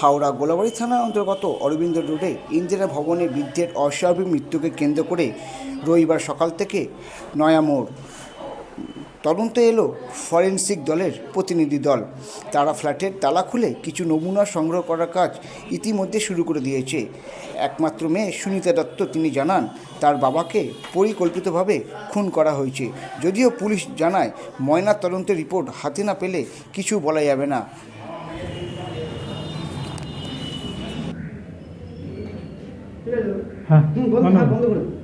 হাওড়া গোলাবাড়ি থানার অন্তর্গত অরবিন্দ রোডে ইন্দিরা ভবনে বৃদ্ধের অস্বাভাবিক মৃত্যুকে কেন্দ্র করে রবিবার সকাল থেকে নয়া মোড়। তদন্তে এলো ফরেন্সিক দলের প্রতিনিধি দল। তারা ফ্ল্যাটের তালা খুলে কিছু নমুনা সংগ্রহ করার কাজ ইতিমধ্যে শুরু করে দিয়েছে। একমাত্র মেয়ে সুনিতা দত্ত তিনি জানান, তার বাবাকে পরিকল্পিতভাবে খুন করা হয়েছে। যদিও পুলিশ জানায় ময়না তদন্তের রিপোর্ট হাতে না পেলে কিছু বলা যাবে না। হ্যাঁ হুম, বন্ধ বলো।